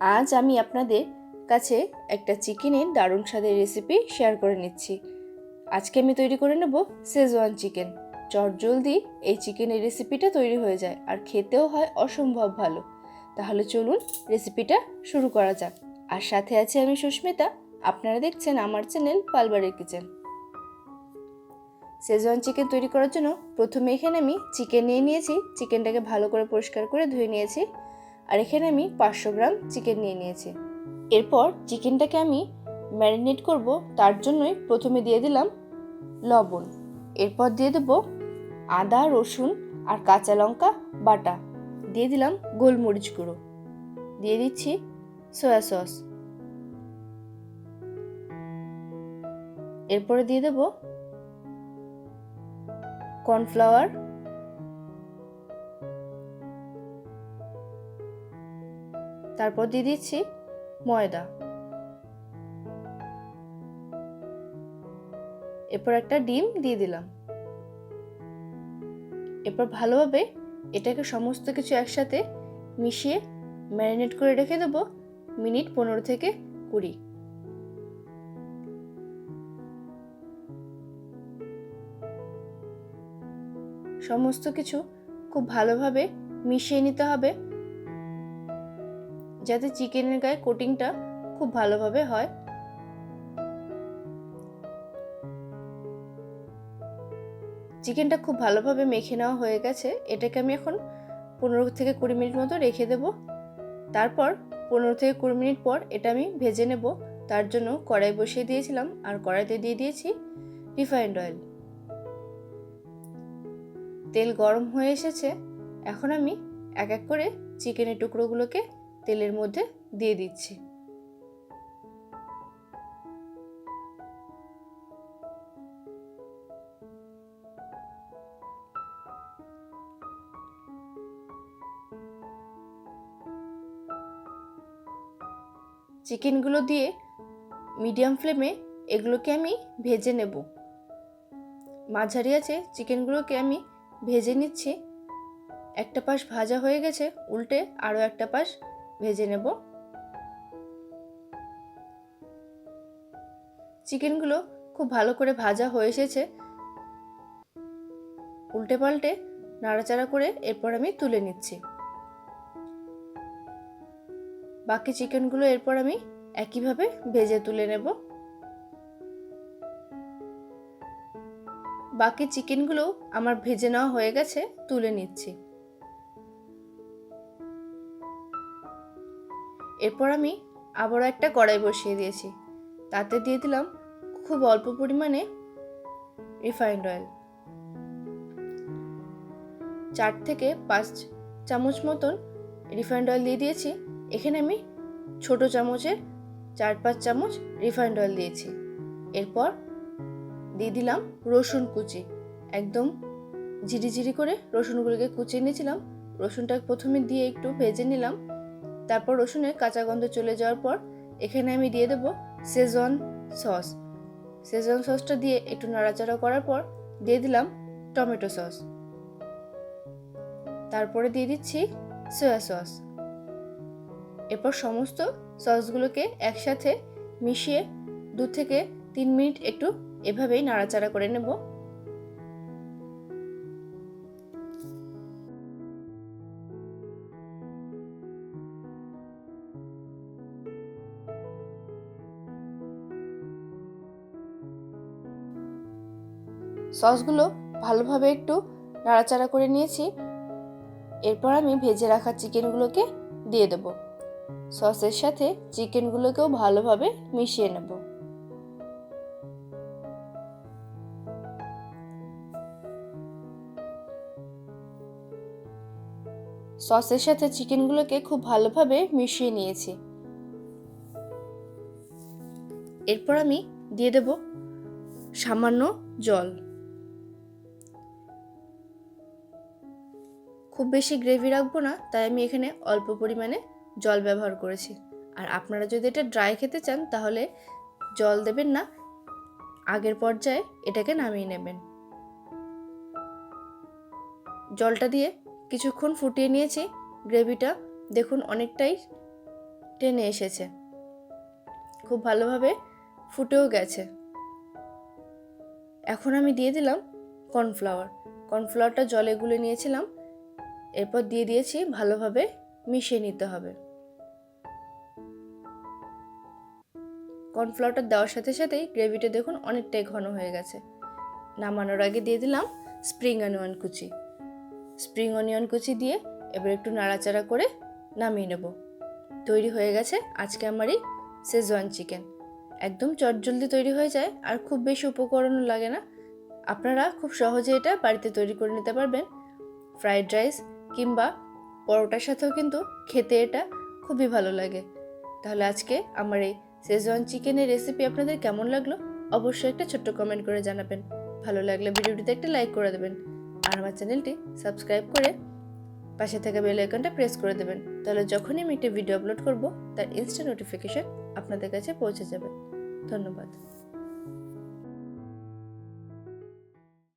আজ আমি আপনাদের কাছে একটা চিকেনের দারুণ স্বাদের রেসিপি শেয়ার করে নিচ্ছি। আজকে আমি তৈরি করে নেব শেজওয়ান চিকেন চট জলদি এই চিকেনের রেসিপিটা তৈরি হয়ে যায় আর খেতেও হয় অসম্ভব ভালো। তাহলে চলুন রেসিপিটা শুরু করা যাক। আর সাথে আছে আমি সুস্মিতা। আপনারা দেখছেন আমার চ্যানেল পালবাড়ির কিচেন শেজওয়ান চিকেন তৈরি করার জন্য প্রথমে এখানে আমি চিকেন নিয়ে নিয়েছি। চিকেনটাকে ভালো করে পরিষ্কার করে ধুয়ে নিয়েছি। আর এখানে আমি পাঁচশো গ্রাম চিকেন নিয়ে নিয়েছি। এরপর চিকেনটাকে আমি ম্যারিনেট করব, তার জন্যই প্রথমে দিয়ে দিলাম লবণ। এরপর দিয়ে দেব আদা, রসুন আর কাঁচা লঙ্কা বাটা। দিয়ে দিলাম গোলমরিচ গুঁড়ো। দিয়ে দিচ্ছি সয়া সস। এরপরে দিয়ে দেব কর্নফ্লাওয়ার তারপর দিয়ে দিচ্ছি ময়দা। এরপর একটা ডিম দিয়ে দিলাম। এরপর ভালোভাবে এটাকে সমস্ত কিছু একসাথে মিশিয়ে ম্যারিনেট করে রেখে দেবো মিনিট পনেরো থেকে কুড়ি। সমস্ত কিছু খুব ভালোভাবে মিশিয়ে নিতে হবে। যাতে চিকেনের গায়ে কোটিংটা খুব ভালোভাবে হয়। চিকেনটা খুব ভালোভাবে মেখে নেওয়া হয়ে গেছে। এটাকে আমি এখন পনেরো থেকে কুড়ি মিনিট মতো রেখে দেব। তারপর পনেরো থেকে কুড়ি মিনিট পর এটা আমি ভেজে নেব। তার জন্য কড়াই বসিয়ে দিয়েছিলাম আর কড়াইতে দিয়ে দিয়েছি রিফাইন্ড অয়েল। তেল গরম হয়ে এসেছে। এখন আমি এক এক করে চিকেনের টুকরোগুলোকে তেলের মধ্যে দিয়ে দিচ্ছি। চিকেনগুলো দিয়ে মিডিয়াম ফ্লেমে এগুলোকে আমি ভেজে নেব। মাঝারি আছে চিকেনগুলোকে আমি ভেজে নিচ্ছি। একটা পাশ ভাজা হয়ে গেছে, উল্টে আরও একটা পাশ ভেজে নেব। চিকেনগুলো খুব ভালো করে ভাজা হয়ে এসেছে। উল্টে পাল্টে নাড়াচাড়া করে এরপর আমি তুলে নিচ্ছি। বাকি চিকেনগুলো এরপর আমি একইভাবে ভেজে তুলে নেব। বাকি চিকেনগুলো আমার ভেজে নেওয়া হয়ে গেছে, তুলে নিচ্ছি। এরপর আমি আবারও একটা কড়াই বসিয়ে দিয়েছি। তাতে দিয়ে দিলাম খুব অল্প পরিমাণে রিফাইন্ড অয়েল। চার থেকে পাঁচ চামচ মতন রিফাইন্ড অয়েল দিয়ে দিয়েছি। এখানে আমি ছোট চামচের চার পাঁচ চামচ রিফাইন্ড অয়েল দিয়েছি। এরপর দিয়ে দিলাম রসুন কুচি। একদম ঝিরিঝিরি করে রসুনগুলোকে কুচিয়ে নিয়েছিলাম। রসুনটা প্রথমে দিয়ে একটু ভেজে নিলাম। তারপর রসুনের কাঁচা গন্ধ চলে যাওয়ার পর এখানে আমি দিয়ে দেবো সেজন সস। সেজন সসটা দিয়ে একটু নাড়াচাড়া করার পর দিয়ে দিলাম টমেটো সস। তারপরে দিয়ে দিচ্ছি সয়া সস। এরপর সমস্ত সসগুলোকে একসাথে মিশিয়ে দু থেকে তিন মিনিট একটু এভাবেই নাড়াচাড়া করে নেব। সসগুলো ভালোভাবে একটু নাড়াচাড়া করে নিয়েছি। এরপর আমি ভেজে রাখা চিকেনগুলোকে দিয়ে দেব। সসের সাথে চিকেনগুলোকেও ভালোভাবে মিশিয়ে নেব। সসের সাথে চিকেনগুলোকে খুব ভালোভাবে মিশিয়ে নিয়েছি। এরপর আমি দিয়ে দেব সামান্য জল। খুব বেশি গ্রেভি রাখব না, তাই আমি এখানে অল্প পরিমাণে জল ব্যবহার করেছি। আর আপনারা যদি এটা ড্রাই খেতে চান, তাহলে জল দেবেন না, আগের পর্যায়ে এটাকে নামিয়ে নেবেন। জলটা দিয়ে কিছুক্ষণ ফুটিয়ে নিয়েছি গ্রেভিটা দেখুন অনেকটাই টেনে এসেছে। খুব ভালোভাবে ফুটেও গেছে। এখন আমি দিয়ে দিলাম কর্নফ্লাওয়ার কর্নফ্লাওয়ারটা জলে গুলে নিয়েছিলাম এরপর দিয়ে দিয়েছি ভালোভাবে মিশিয়ে নিতে হবে। কর্নফ্লাওয়ারটা দেওয়ার সাথে সাথেই গ্রেভিটা দেখুন অনেকটাই ঘন হয়ে গেছে। নামানোর আগে দিয়ে দিলাম স্প্রিং অনিয়ন কুচি। স্প্রিং অনিয়ন কুচি দিয়ে এবার একটু নাড়াচাড়া করে নামিয়ে নেব। তৈরি হয়ে গেছে আজকে আমার এই শেজওয়ান চিকেন একদম চটজলদি তৈরি হয়ে যায় আর খুব বেশি উপকরণও লাগে না। আপনারা খুব সহজে এটা বাড়িতে তৈরি করে নিতে পারবেন। ফ্রাইড রাইস কিংবা পরোটার সাথেও কিন্তু খেতে এটা খুবই ভালো লাগে। তাহলে আজকে আমার এই শেজওয়ান চিকেনের রেসিপি আপনাদের কেমন লাগল? অবশ্যই একটা ছোট্ট কমেন্ট করে জানাবেন। ভালো লাগলে ভিডিওটিতে একটা লাইক করে দেবেন। আর আমার চ্যানেলটি সাবস্ক্রাইব করে পাশে থাকা বেল আইকনটা প্রেস করে দেবেন। তাহলে যখনই আমি একটা ভিডিও আপলোড করব, তার ইনস্ট্যান্ট নোটিফিকেশন আপনাদের কাছে পৌঁছে যাবে। ধন্যবাদ।